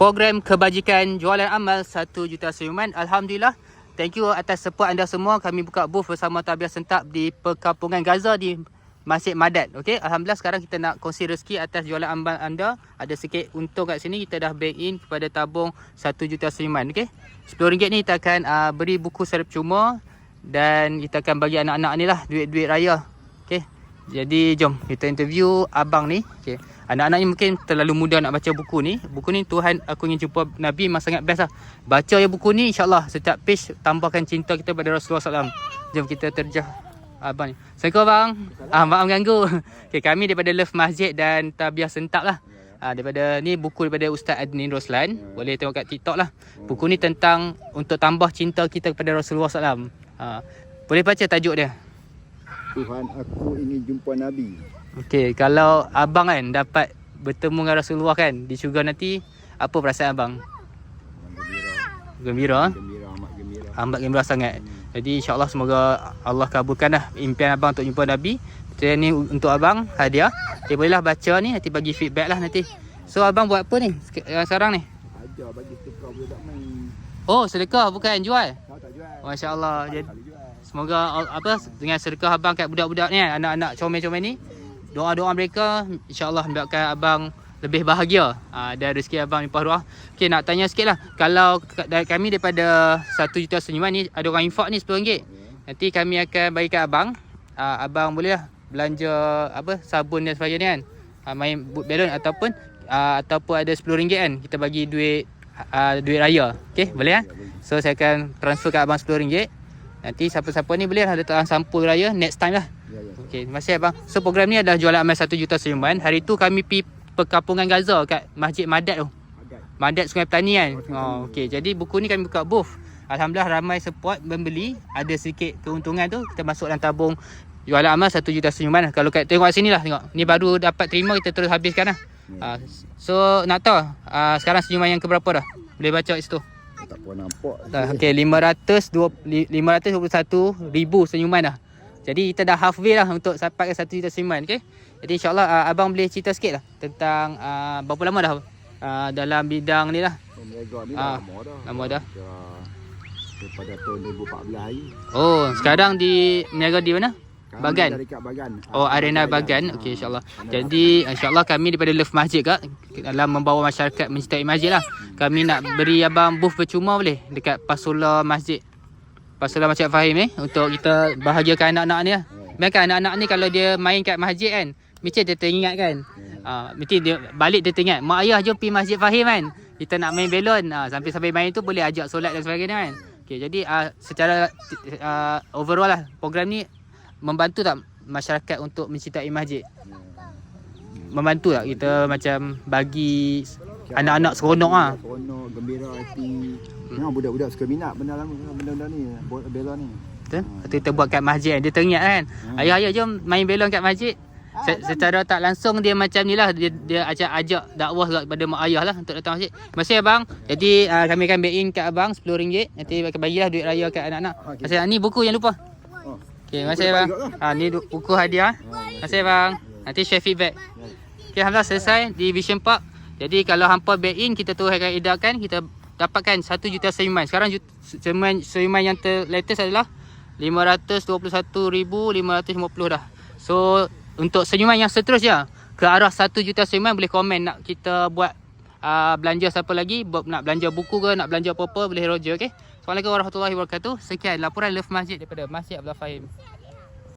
program kebajikan jualan amal 1 juta senyuman. Alhamdulillah. Thank you atas support anda semua. Kami buka booth bersama Tabiah Sentap di perkampungan Gaza di Masjid Madat. Okey, alhamdulillah sekarang kita nak kongsi rezeki atas jualan amal anda. Ada sikit untung kat sini kita dah bank in kepada tabung 1 juta senyuman. Okey. RM10 ni kita akan uh, beri buku secara percuma dan kita akan bagi anak-anak ni lah duit-duit raya. Okey. Jadi jom kita interview abang ni. Okey. Anak-anak ni mungkin terlalu muda nak baca buku ni. Buku ni Tuhan aku ingin jumpa Nabi memang sangat best lah. Baca je buku ni insyaAllah setiap page tambahkan cinta kita pada Rasulullah SAW. Jom kita terjah abang ni. Assalamualaikum abang. Ah, maaf ganggu. Okay, kami daripada Love Masjid dan Tabiah Sentap lah. Ah, daripada ni buku daripada Ustaz Adnin Roslan. Boleh tengok kat TikTok lah. Buku ni tentang untuk tambah cinta kita kepada Rasulullah SAW. Ah, boleh baca tajuk dia? Tuhan aku ingin jumpa Nabi. Okey, kalau abang kan dapat bertemu dengan Rasulullah kan di syurga nanti, apa perasaan abang? Gembira. Gembira. Gembira, amat gembira. Amat gembira sangat. Jadi insyaAllah semoga Allah kabulkan lah impian abang untuk jumpa Nabi. Jadi ni untuk abang hadiah. Eh bolehlah baca ni nanti bagi feedback lah nanti. So abang buat apa ni eh, sekarang ni? Ajar bagi tukar budak main. Oh sedekah bukan jual. Kau tak jual. Masya Allah. Jadi. Semoga apa dengan sedekah abang kat budak-budak ni kan, anak-anak comel-comel ni doa-doa mereka insya-Allah membuatkan abang lebih bahagia ha, dan rezeki abang limpah ruah. Okey nak tanya sikit lah kalau dari kami daripada 1 juta senyuman ni ada orang infak ni RM10. Nanti kami akan bagi kat abang. Ha, abang boleh lah belanja apa sabun dan sebagainya kan. Ha, main boot ataupun ha, ataupun ada RM10 kan kita bagi duit ha, duit raya. Okey boleh ah? So saya akan transfer kat abang RM10. Nanti siapa-siapa ni boleh lah letak sampul raya next time lah. Okey, terima kasih abang. So program ni adalah jualan amal 1 juta senyuman. Hari tu kami pi perkampungan Gaza kat Masjid Madat tu. Agak. Madat Sungai Petani kan. Oh, okey. Jadi buku ni kami buka booth. Alhamdulillah ramai support membeli. Ada sedikit keuntungan tu kita masuk dalam tabung jualan amal 1 juta senyuman. Kalau kat tengok sini lah tengok. Ni baru dapat terima kita terus habiskan lah. Ya. Uh, so nak tahu uh, sekarang senyuman yang keberapa dah? Boleh baca kat situ. Tak pernah nampak. Dah, okey 520 li- 521 ribu senyuman dah. Jadi kita dah halfway lah untuk sampai ke 1 juta senyuman okey. Jadi insyaallah uh, abang boleh cerita sikit lah tentang uh, berapa lama dah uh, dalam bidang ni lah. Oh, Mega ni Ah, dah lama dah. lama dah. Daripada tahun 2014 hari. Oh, sekarang di meniaga di mana? Kami Bagan? Dari kat Bagan. Oh, Arena Bagan. Okey insyaallah. Jadi insyaallah kami daripada Love Masjid kak dalam membawa masyarakat mencintai masjid lah. Kami nak beri abang booth percuma boleh dekat Pasola Masjid. Pasola Masjid Fahim ni untuk kita bahagiakan anak-anak ni lah. Biarkan anak-anak ni kalau dia main kat masjid kan, mesti dia teringat kan. Ah, mesti dia balik dia teringat, mak ayah jom pergi Masjid Fahim kan. Kita nak main belon. Ah, sampai-sampai main tu boleh ajak solat dan sebagainya kan. Okey, jadi ah, secara ah, overall lah program ni membantu tak masyarakat untuk mencintai masjid? Membantu tak kita macam bagi anak-anak seronok ah. Seronok, gembira, happy. Memang budak-budak suka minat benda lama benda-benda ni, buat bela ni. Betul? Tu kita buat kat masjid. Dia teringat kan. Ayah ayah jom main belon kat masjid. Se- secara tak langsung dia macam ni lah. Dia, dia ajak, ajak dakwah kepada mak ayah lah untuk datang masjid. Terima kasih abang. Jadi uh, kami akan back in kat abang RM10. Nanti akan bagilah duit raya kat anak-anak. Terima kasih. Ni buku yang lupa. Oh. Okay, terima kasih abang. Ha, ni buku hadiah. Terima kasih abang. Nanti share feedback. Okay, Alhamdulillah selesai di Vision Park. Jadi kalau hampa back in, kita terus akan edarkan. Kita dapatkan 1 juta senyuman. Sekarang senyuman, senyuman yang ter latest adalah 521,550 dah. So untuk senyuman yang seterusnya ke arah 1 juta senyuman boleh komen nak kita buat uh, belanja siapa lagi nak belanja buku ke nak belanja apa-apa boleh roger okey. Assalamualaikum warahmatullahi wabarakatuh. Sekian laporan Love Masjid daripada Masjid Abdul Fahim.